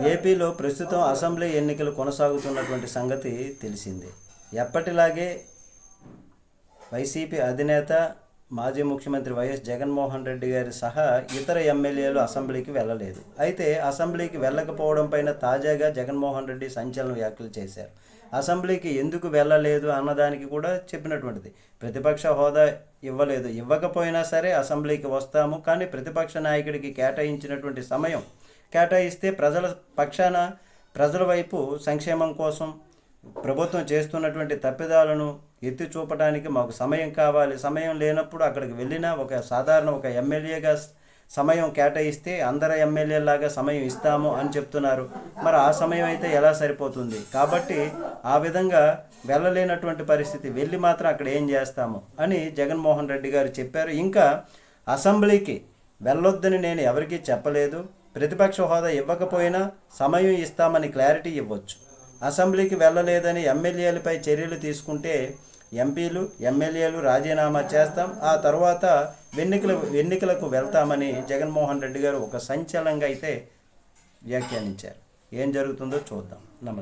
ఏపీలో ప్రస్తుతం అసెంబ్లీ ఎన్నికలు కొనసాగుతున్నటువంటి సంగతి తెలిసిందే. ఎప్పటిలాగే వైసీపీ అధినేత మాజీ ముఖ్యమంత్రి వైఎస్ జగన్మోహన్ రెడ్డి గారి సహా ఇతర ఎమ్మెల్యేలు అసెంబ్లీకి వెళ్ళలేదు. అయితే అసెంబ్లీకి వెళ్ళకపోవడం పైన తాజాగా జగన్మోహన్ రెడ్డి సంచలన వ్యాఖ్యలు చేశారు. అసెంబ్లీకి ఎందుకు వెళ్ళలేదు అన్నదానికి కూడా చెప్పినటువంటిది. ప్రతిపక్ష హోదా ఇవ్వలేదు. ఇవ్వకపోయినా సరే అసెంబ్లీకి వస్తాము. కానీ ప్రతిపక్ష నాయకుడికి కేటాయించినటువంటి సమయం కేటాయిస్తే ప్రజల పక్షాన ప్రజల వైపు సంక్షేమం కోసం ప్రభుత్వం చేస్తున్నటువంటి తప్పిదాలను ఎత్తి చూపడానికి మాకు సమయం కావాలి. సమయం లేనప్పుడు అక్కడికి వెళ్ళినా ఒక సాధారణ ఒక ఎమ్మెల్యేగా సమయం కేటాయిస్తే అందరు ఎమ్మెల్యేలాగా సమయం ఇస్తాము అని చెప్తున్నారు. మరి ఆ సమయం అయితే ఎలా సరిపోతుంది? కాబట్టి ఆ విధంగా వెళ్ళలేనటువంటి పరిస్థితి వెళ్ళి మాత్రం అక్కడ ఏం చేస్తాము అని జగన్మోహన్ రెడ్డి గారు చెప్పారు. ఇంకా అసెంబ్లీకి వెళ్ళొద్దని నేను ఎవరికీ చెప్పలేదు. ప్రతిపక్ష హోదా ఇవ్వకపోయినా సమయం ఇస్తామని క్లారిటీ ఇవ్వచ్చు. అసెంబ్లీకి వెళ్ళలేదని ఎమ్మెల్యేలపై చర్యలు తీసుకుంటే ఎంపీలు ఎమ్మెల్యేలు రాజీనామా చేస్తాం. ఆ తర్వాత ఎన్నికల ఎన్నికలకు వెళ్తామని జగన్మోహన్ రెడ్డి గారు ఒక సంచలనంగా అయితే వ్యాఖ్యానించారు. ఏం జరుగుతుందో చూద్దాం. నమస్తే.